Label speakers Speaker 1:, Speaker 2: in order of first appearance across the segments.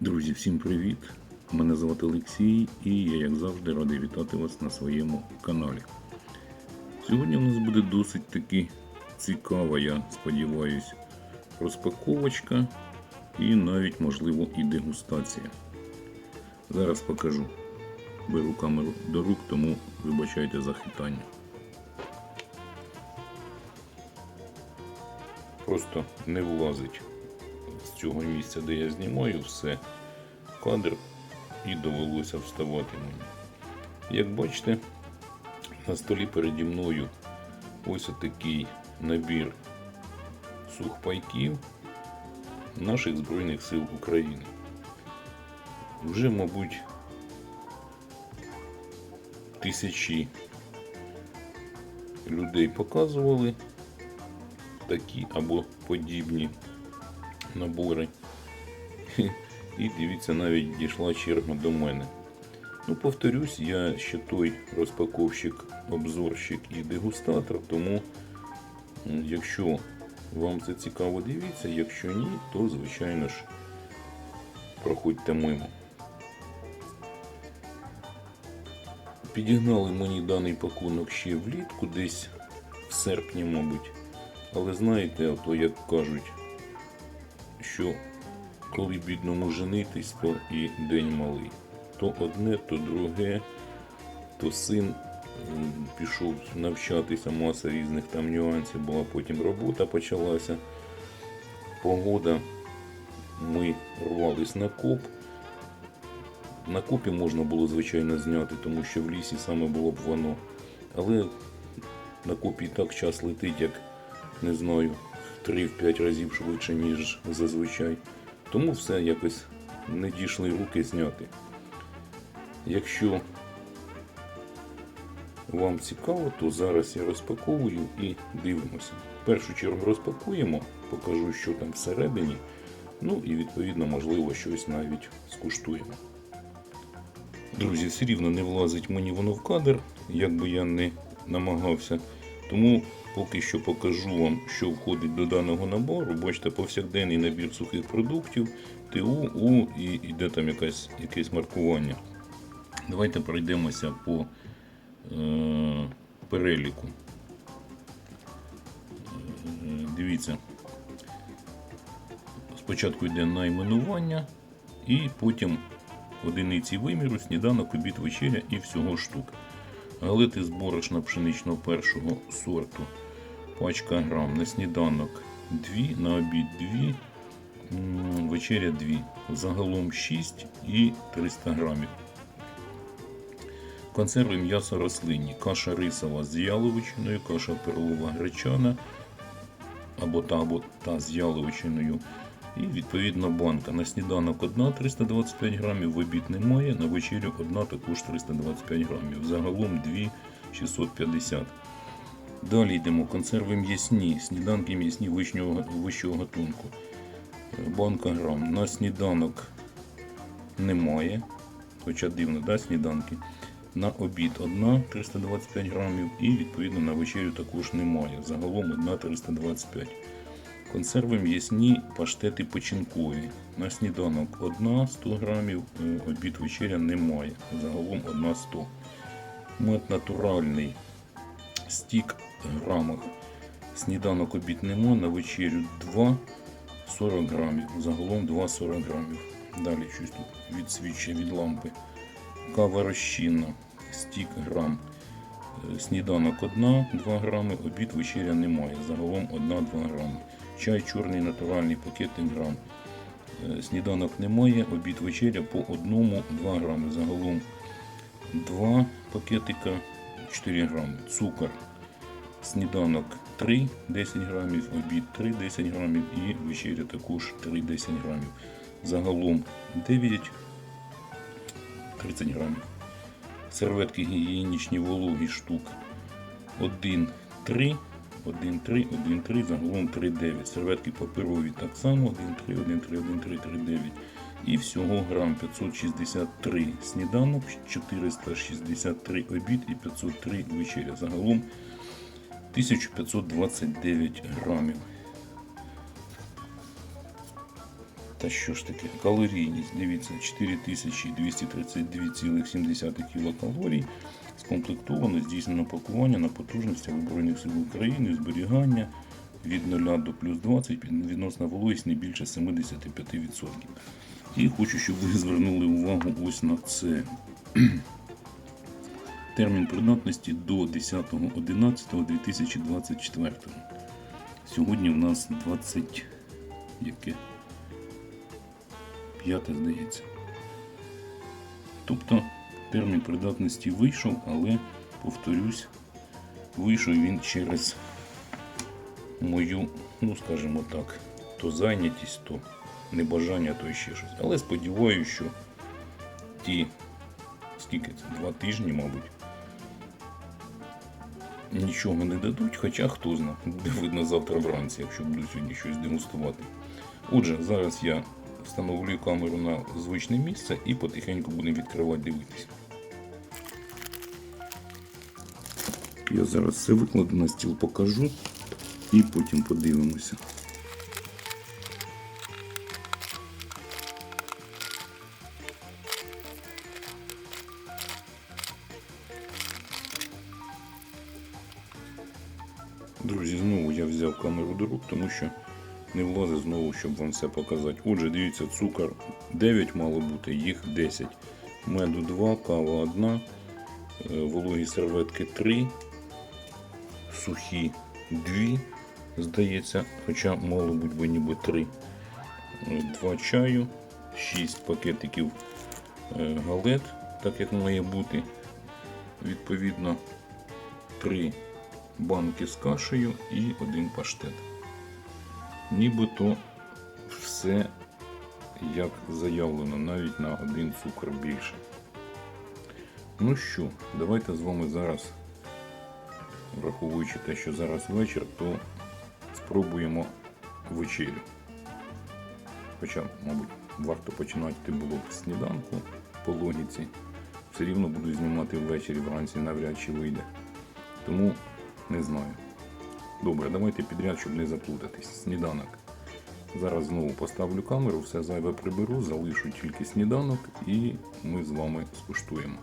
Speaker 1: Друзі, всім привіт! Мене звати Олексій і я, як завжди, радий вітати вас на своєму каналі. Сьогодні у нас буде досить таки цікава, я сподіваюсь, розпаковочка і навіть, можливо, і дегустація. Зараз покажу. Беру камеру до рук, тому вибачайте за хитання. Просто не влазить з цього місця, де я знімаю все, кадр і довелося вставати мені. Як бачите, на столі переді мною ось отакий набір сухпайків наших Збройних сил України. Вже, мабуть, тисячі людей показували такі або подібні набори. І дивіться, навіть дійшла черга до мене. Ну, повторюсь, я ще той розпаковщик, обзорщик і дегустатор, тому якщо вам це цікаво, дивіться, якщо ні, то звичайно ж проходьте мимо. Підігнали мені даний пакунок ще влітку, десь в серпні, мабуть. Але знаєте, ото як кажуть, що коли бідному женитись, то і день малий. То одне, то друге, то син пішов навчатися, маса різних там нюансів була, потім робота почалася. Погода, ми рвались на коп. На копі можна було, звичайно, зняти, тому що в лісі саме було б воно. Але на копі так час летить, як не знаю, в 3-5 разів швидше, ніж зазвичай. Тому все якось не дійшли руки зняти. Якщо вам цікаво, то зараз я розпаковую і дивимося. В першу чергу розпакуємо, покажу, що там всередині. Ну і відповідно, можливо, щось навіть скуштуємо. Друзі, все рівно не влазить мені воно в кадр, як би я не намагався. Тому поки що покажу вам, що входить до даного набору. Бачите, повсякденний набір сухих продуктів, ТУ, У і йде там якась, якесь маркування. Давайте пройдемося по е, переліку. Е, дивіться. Спочатку йде найменування, і потім одиниці виміру, сніданок, обід, вечеря і всього штук. Галети з борошна пшеничного першого сорту. Пачка грам. На сніданок 2, на обід 2, вечеря 2. Загалом 6 і 300 грамів. Консерви м'ясо рослинні. Каша рисова з яловичиною, каша перлова гречана або та, або та з яловичиною. І відповідно банка. На сніданок одна 325 грамів, в обід немає, на вечерю одна також 325 грамів. Загалом 2 650. Далі йдемо. Консерви м'ясні, сніданки м'ясні вищого, вищого гатунку. Е, Банка грам. На сніданок немає. Хоча дивно, да, сніданки. На обід одна 325 грамів і відповідно на вечерю також немає. Загалом одна 325 Консерви м'ясні паштети печінкові. На сніданок одна 100 грамів, е, обід вечеря немає. Загалом одна 100. Мед натуральний стік в грамах. Сніданок обід нема, на вечерю 2 40 грамів. Загалом 2 40 грамів. Далі щось тут відсвічує від лампи. Кава розчинна, стік грам. Е, Сніданок 1, 2 грами, обід вечеря немає. Загалом 1-2 грами. Чай чорний натуральний пакетик грам. Е, Сніданок немає, обід вечеря по 1-2 грами. Загалом 2 пакетика 4 грами. Цукор. Сніданок 3 10 грамів, обід 3 10 грамів і вечеря також 3 10 грамів. Загалом 9 30 грамів. Серветки гігієнічні вологі штук 1 3 1, 3, 1, 3, загалом 3, 9. Серветки паперові так само 1, 3, 1, 3, 1, 3, 3, 9. І всього грам 563 сніданок, 463 обід і 503 вечеря. Загалом 1529 грамів. Та що ж таке? Калорійність, дивіться, 4232,7 кілокалорій. Скомплектовано, здійснено пакування на потужностях Збройних сил України, зберігання від 0 до плюс 20, відносна вологість не більше 75%. І хочу, щоб ви звернули увагу ось на це. Термін придатності до 10.11.2024. Сьогодні у нас 20. Яке? П'яте, здається. Тобто термін придатності вийшов, але, повторюсь, вийшов він через мою, ну скажімо так, то зайнятість, то небажання, то ще щось. Але сподіваюся, що ті, скільки це, два тижні, мабуть, нічого не дадуть, хоча хто знає, буде видно завтра вранці, якщо буду сьогодні щось демонструвати. Отже, зараз я встановлюю камеру на звичне місце і потихеньку будемо відкривати дивитися. Я зараз все викладу на стіл, покажу і потім подивимося. Друзі, знову я взяв камеру до рук, тому що не влазить знову, щоб вам все показати. Отже, дивіться, цукор 9 мало бути, їх 10. Меду 2, кава 1, е, вологі серветки 3, сухі 2, здається, хоча мало бути би ніби 3. 2 чаю, 6 пакетиків е, галет, так як має бути. Відповідно, 3 банки з кашею і один паштет. Нібито все як заявлено, навіть на один цукор більше. Ну що, давайте з вами зараз, враховуючи те, що зараз вечір, то спробуємо вечерю. Хоча, мабуть, варто починати було б сніданку по логіці. Все рівно буду знімати ввечері, вранці навряд чи вийде. Тому не знаю. Добре, давайте підряд, щоб не заплутатись. Сніданок. Зараз знову поставлю камеру, все зайве приберу, залишу тільки сніданок і ми з вами скуштуємо.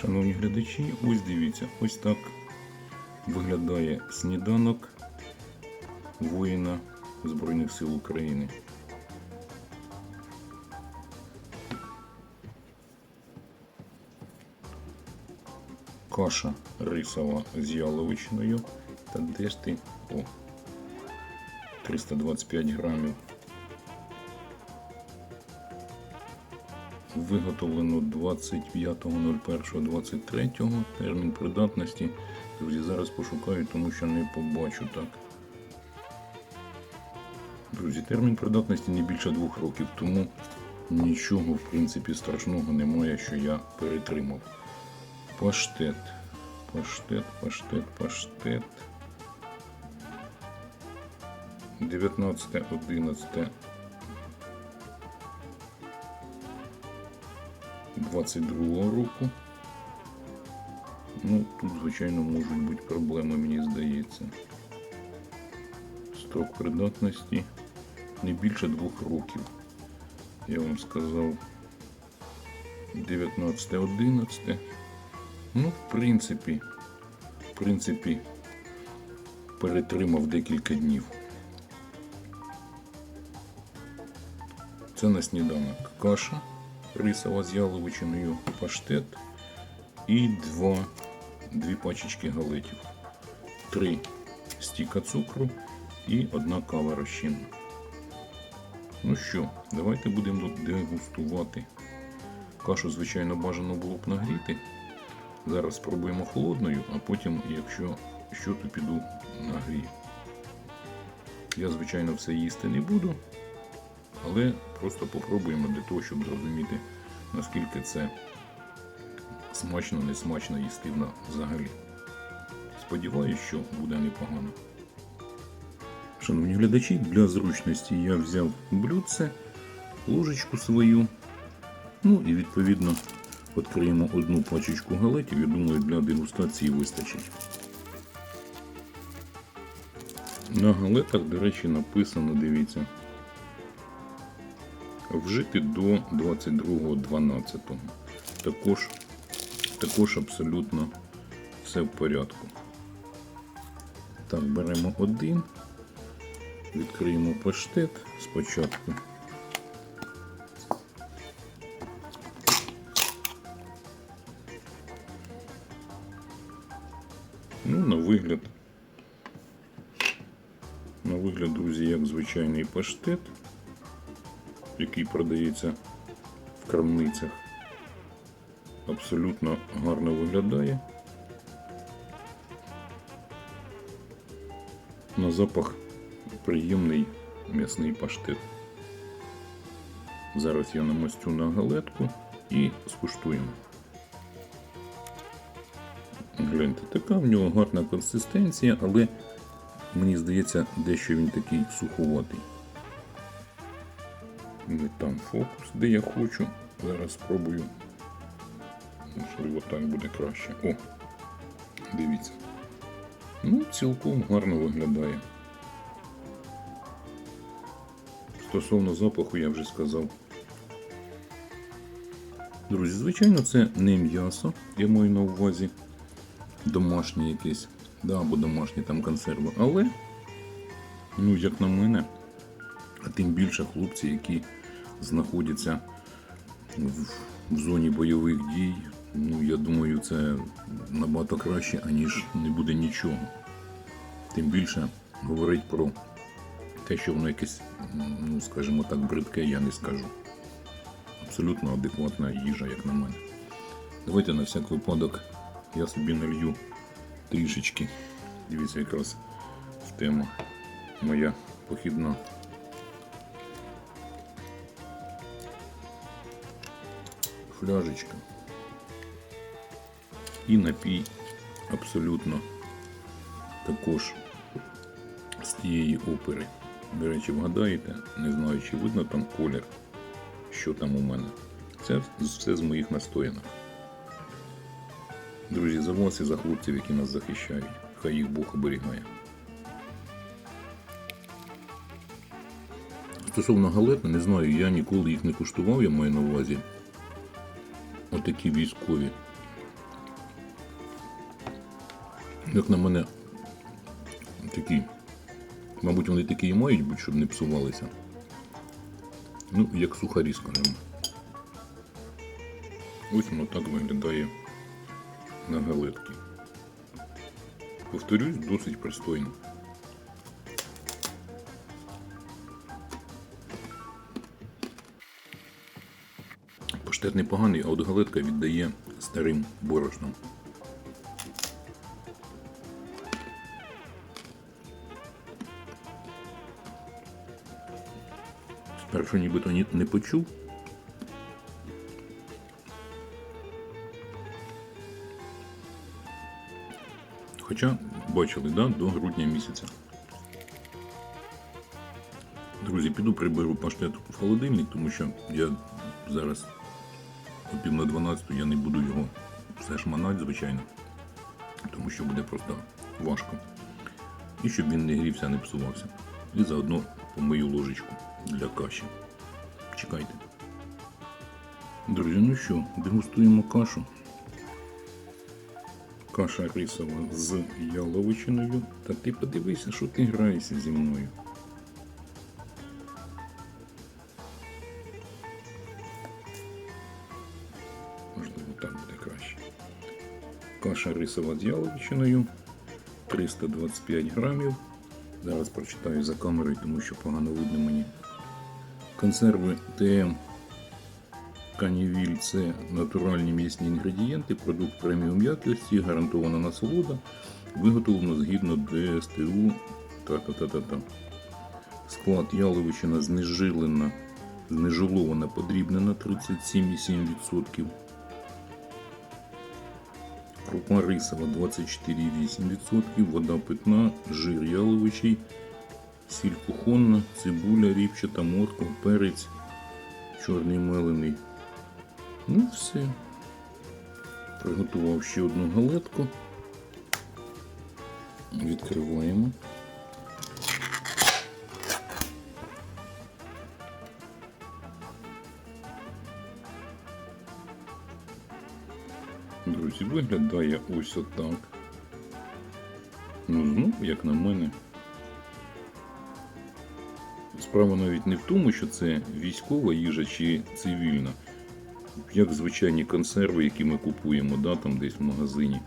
Speaker 1: Шановні глядачі, ось дивіться, ось так виглядає сніданок воїна Збройних сил України. Каша рисова з яловичиною. Та де ж ти? О, 325 грамів. Виготовлено 25.01.23. Термін придатності. Друзі, зараз пошукаю, тому що не побачу так. Друзі, термін придатності не більше двох років, тому нічого в принципі страшного немає, що я перетримав. Паштет. Паштет, паштет, паштет. 19, 11, 22 року. Ну, тут, звичайно, можуть бути проблеми, мені здається. Строк придатності не більше двох років. Я вам сказав 19, 11. Ну, в принципі, в принципі, перетримав декілька днів. Це на сніданок каша рисова з яловичиною, паштет і два, дві пачечки галетів, три стіка цукру і одна кава розчинна. Ну що, давайте будемо дегустувати. Кашу, звичайно, бажано було б нагріти. Зараз спробуємо холодною, а потім, якщо що, то піду нагрію. Я, звичайно, все їсти не буду, але просто попробуємо для того, щоб зрозуміти, наскільки це смачно, не смачно їсти на- взагалі. Сподіваюсь, що буде непогано. Шановні глядачі, для зручності я взяв блюдце, ложечку свою. Ну і відповідно відкриємо одну пачечку галетів. Я думаю, для дегустації вистачить. На галетах, до речі, написано, дивіться. Вжити до 22.12. Також, також абсолютно все в порядку. Так, беремо один, відкриємо паштет спочатку. Ну, на вигляд. На вигляд, друзі, як звичайний паштет, який продається в крамницях. Абсолютно гарно виглядає. На запах приємний м'ясний паштет. Зараз я намастю на галетку і скуштуємо. Гляньте, така в нього гарна консистенція, але мені здається, дещо він такий суховатий. Не там фокус, де я хочу. Зараз спробую. Можливо, так буде краще. О, дивіться. Ну, цілком гарно виглядає. Стосовно запаху я вже сказав. Друзі, звичайно, це не м'ясо, я маю на увазі домашнє якесь, да, або домашні там консерви. Але, ну, як на мене, а тим більше хлопці, які знаходяться в, в зоні бойових дій, ну, я думаю, це набагато краще, аніж не буде нічого. Тим більше говорить про те, що воно якесь, ну, скажімо так, бридке, я не скажу. Абсолютно адекватна їжа, як на мене. Давайте на всяк випадок я собі налью трішечки. Дивіться, якраз в тему моя похідна. Фляжечка. І напій абсолютно також з тієї опери. До речі, вгадаєте, не знаю, чи видно там колір, що там у мене. Це все з моїх настоянок. Друзі, за вас і за хлопців, які нас захищають. Хай їх Бог оберігає. Стосовно галет, не знаю, я ніколи їх не куштував, я маю на увазі. Отакі військові. Як на мене, такі. Мабуть, вони такі і мають бути, щоб не псувалися. Ну, як сухарі, скажімо. Ось воно так виглядає на галетки. Повторюсь, досить пристойно. Паштет непоганий, а от галетка віддає старим борошном. Спершу нібито ні- не почув. Хоча бачили, да, до грудня місяця. Друзі, піду приберу паштет в холодильник, тому що я зараз о пів на 12 я не буду його все шманати, звичайно. Тому що буде просто важко. І щоб він не грівся, не псувався. І заодно помию ложечку для каші. Чекайте. Друзі, ну що, дегустуємо кашу. Каша рисова з яловичиною. Та ти подивися, що ти граєшся зі мною. Можливо, так буде краще. Каша рисова з яловичиною. 325 грамів. Зараз прочитаю за камерою, тому що погано видно мені. Консерви ТМ Канівіль це натуральні м'ясні інгредієнти, продукт преміум якості, гарантована насолода, виготовлено згідно ДСТУ. Та-та-та-та-та. Склад яловичина знежилена, знежилована, подрібнена 37,7%. Крупа рисова 24,8%, вода питна, жир яловичий, сіль кухонна, цибуля, ріпчата, морква, перець, чорний мелений. Ну все. Приготував ще одну галетку. Відкриваємо. Друзі, виглядає ось отак. Ну, знову, як на мене. Справа навіть не в тому, що це військова їжа чи цивільна. Як звичайні консерви, які ми купуємо, да, там десь в магазині.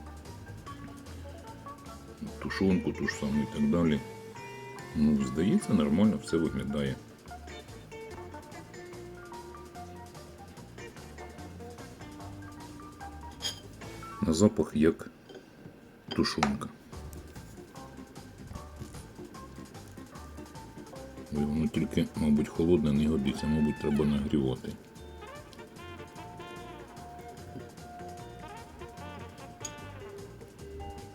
Speaker 1: Тушонку ту ж саму і так далі. Ну, здається, нормально все виглядає. На запах як тушонка. Воно тільки, мабуть, холодне не годиться, мабуть, треба нагрівати.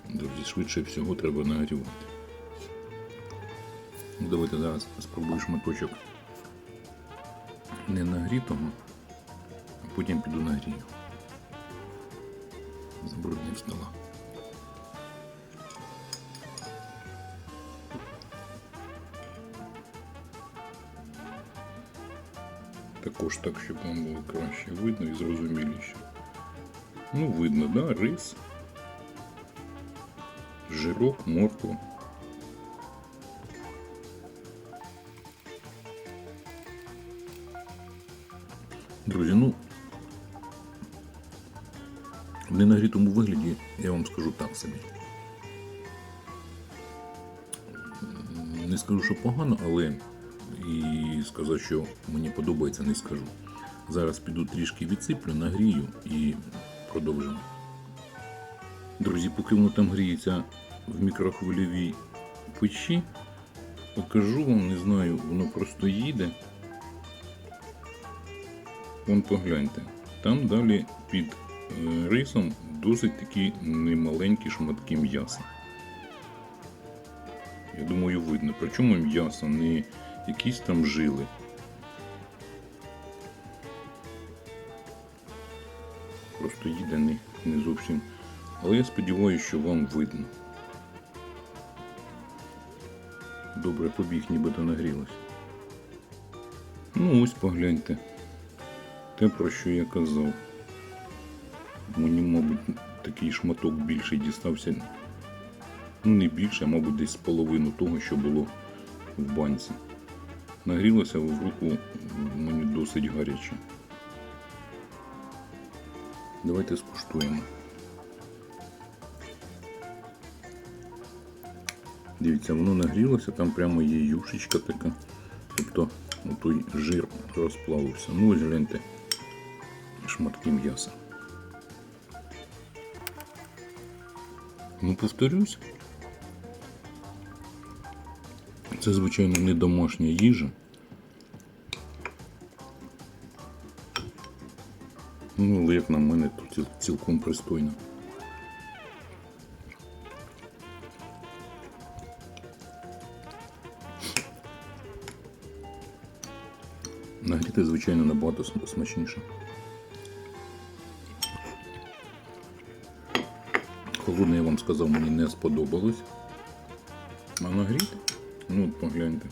Speaker 1: Друзі, швидше всього треба нагрівати. Ну, давайте зараз спробую шматочок не нагрітого, а потім піду нагрію. Забруднив стола. Також так, щоб вам було краще видно і зрозуміліше. Ну, видно, да, рис, жирок, морква. Друзі, ну в ненагрітому вигляді я вам скажу так собі. Не скажу, що погано, але і сказати, що мені подобається, не скажу. Зараз піду трішки відсиплю, нагрію і продовжимо. Друзі, поки воно там гріється в мікрохвильовій печі, покажу вам, не знаю, воно просто їде. Вон погляньте. Там далі під е, рисом досить такі немаленькі шматки м'яса. Я думаю, видно. Причому м'ясо не якісь там жили. Просто їде не, не зовсім. Але я сподіваюся, що вам видно. Добре, побіг, нібито нагрілось. Ну ось погляньте. Те, про що я казав. Мені, мабуть, такий шматок більший дістався. Ну, не більше, а мабуть, десь половину того, що було в банці. Нагрілося в руку мені досить гаряче. Давайте скуштуємо. Дивіться, воно нагрілося, там прямо є юшечка така. Тобто той жир розплавився. Ну ось гляньте, шматки м'яса. Ну, повторюсь, це, звичайно, не домашня їжа. Ну, але як на мене, то цілком пристойно. Нагріти, звичайно, набагато смачніше. Холодне, я вам сказав, мені не сподобалось. А нагріти? Ну, погляньте.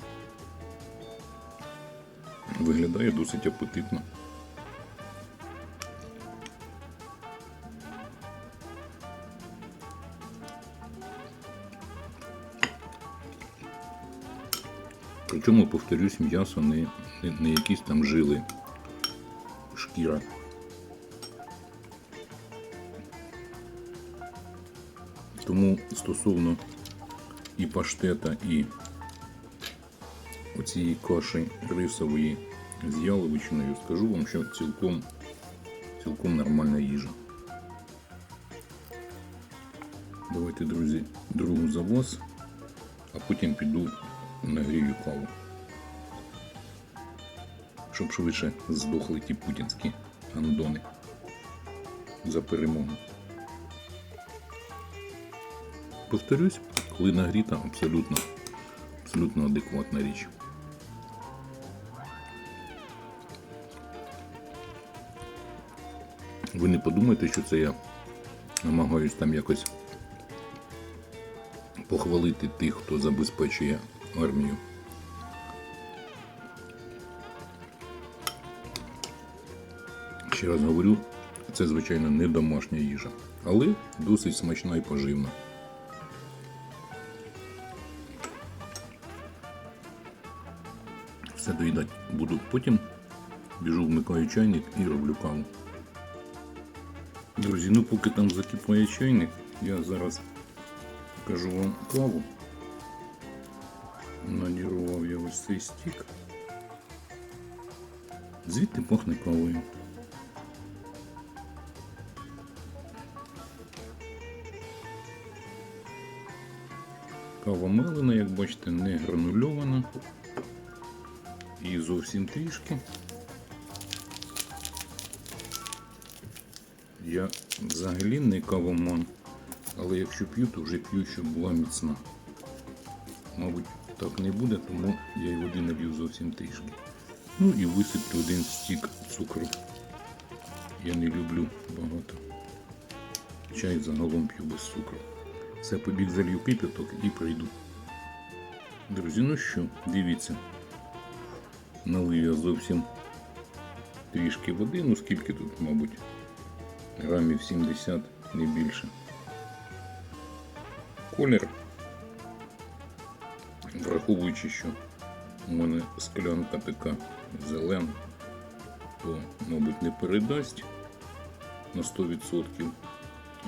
Speaker 1: Виглядає досить апетитно. Причому, повторюсь, м'ясо не, не, не якісь там жили, шкіра. Тому стосовно і паштета, і оцієї каші рисової з яловичиною, скажу вам, що цілком, цілком нормальна їжа. Давайте, друзі, другу за вас, а потім піду нагрію каву. Щоб швидше здохли ті путінські андони за перемогу. Повторюсь, коли нагріта абсолютно, абсолютно адекватна річ. Ви не подумайте, що це я намагаюсь там якось похвалити тих, хто забезпечує армію. Ще раз говорю, це звичайно не домашня їжа, але досить смачна і поживна. Все доїдати буду потім. Біжу вмикаю чайник і роблю каву. Друзі, ну поки там закипає чайник, я зараз покажу вам каву. Надірував я ось цей стік. Звідти пахне кавою. Кава мелена, як бачите, не гранульована. І зовсім трішки. Я взагалі не кавоман, але якщо п'ю, то вже п'ю, щоб була міцна. Мабуть, так не буде, тому я й води налью зовсім трішки. Ну і висиплю один стік цукру. Я не люблю багато. Чай загалом п'ю без цукру. Все побіг залью кипяток і прийду. Друзі, ну що, дивіться. Налив я зовсім трішки води, ну скільки тут, мабуть, грамів 70, не більше. Колір, враховуючи, що у мене склянка така зелена, то, мабуть, не передасть на 100%.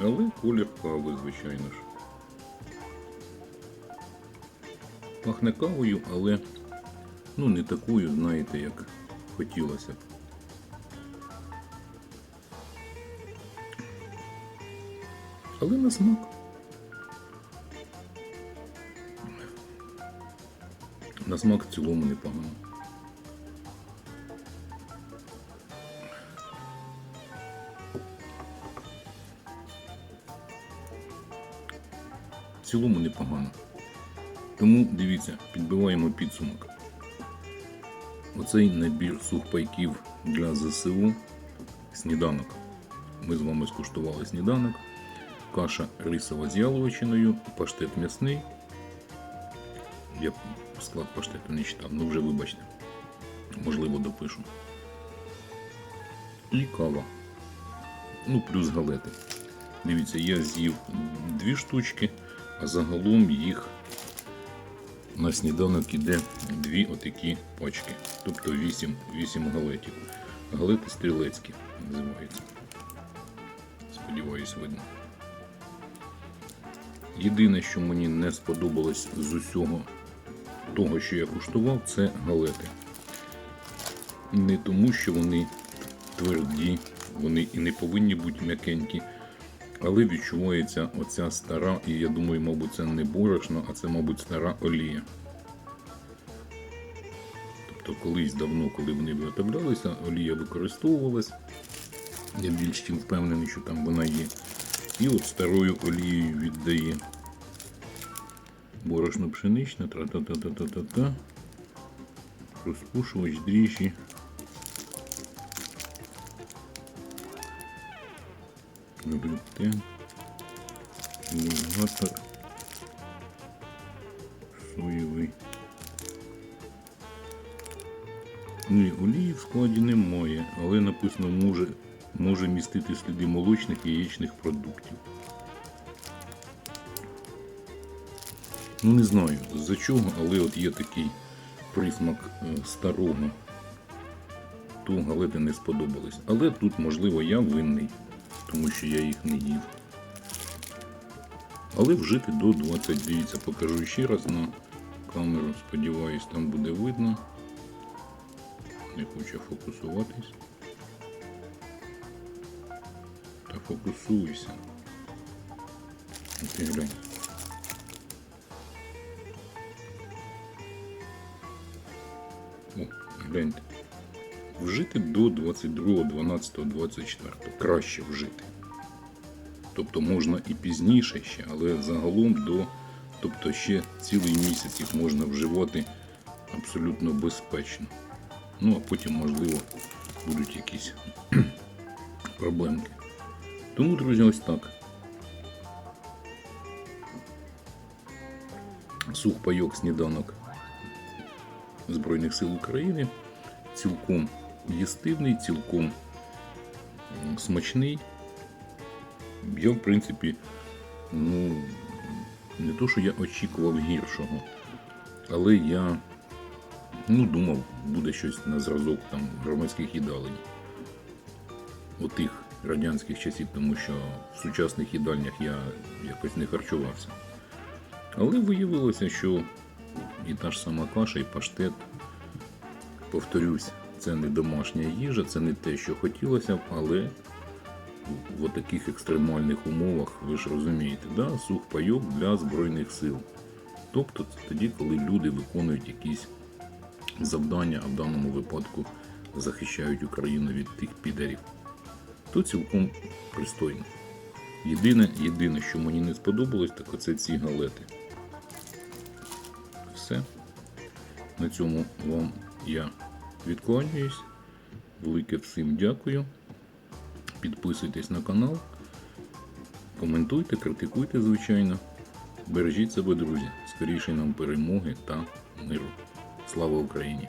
Speaker 1: Але колір кави, звичайно ж. Пахне кавою, але ну не такою, знаєте, як хотілося б. Але на смак. На смак в цілому непогано. В цілому непогано. Тому дивіться, підбиваємо підсумок. Оцей набір сухпайків для ЗСУ сніданок. Ми з вами скуштували сніданок, каша рисова з яловичиною, паштет м'ясний. Я склад паштету не читав, ну вже вибачте. Можливо, допишу. І кава. Ну, плюс галети. Дивіться, я з'їв дві штучки, а загалом їх на сніданок іде дві отакі пачки. Тобто 8, 8 галетів. Галети стрілецькі називаються. Сподіваюсь, видно. Єдине, що мені не сподобалось з усього того, що я куштував, це галети. Не тому, що вони тверді, вони і не повинні бути м'якенькі, але відчувається оця стара, і я думаю, мабуть, це не борошно, а це, мабуть, стара олія. Тобто колись давно, коли вони виготовлялися, олія використовувалась. Я більш чим впевнений, що там вона є. І от старою олією віддає. Борошно пшеничне, тра-та-та-та-та-та-та. Розпушувач дріжджі. Глютен. Лугатор. Соєвий. Ні, олії в складі немає, але написано може, може містити сліди молочних і яєчних продуктів. Ну не знаю з-за чого, але от є такий присмак е, старого. То галети не сподобались. Але тут, можливо, я винний, тому що я їх не їв. Але вжити до 20, дивіться, покажу ще раз на камеру, сподіваюсь, там буде видно. Не хоче фокусуватись. Фокусуйся. Ти глянь. О, гляньте. Вжити до 22, 12, 24. Краще вжити. Тобто можна і пізніше ще, але загалом до. Тобто ще цілий місяць їх можна вживати абсолютно безпечно. Ну, а потім, можливо, будуть якісь проблемки. Тому, друзі, ось так. Сухпайок сніданок Збройних сил України. Цілком їстивний, цілком смачний. Я, в принципі, ну, не то, що я очікував гіршого, але я ну, думав, буде щось на зразок там громадських їдалень. Отих радянських часів, тому що в сучасних їдальнях я якось не харчувався. Але виявилося, що і та ж сама каша, і паштет, повторюсь, це не домашня їжа, це не те, що хотілося б, але в таких екстремальних умовах, ви ж розумієте, да? сух пайок для Збройних сил. Тобто це тоді, коли люди виконують якісь завдання, а в даному випадку захищають Україну від тих підерів. То цілком пристойно. Єдине, єдине, що мені не сподобалось, так оце ці галети. Все. На цьому вам я відкланяюсь. Велике всім дякую. Підписуйтесь на канал, коментуйте, критикуйте, звичайно. Бережіть себе, друзі. Скоріше нам перемоги та миру. Слава Україні!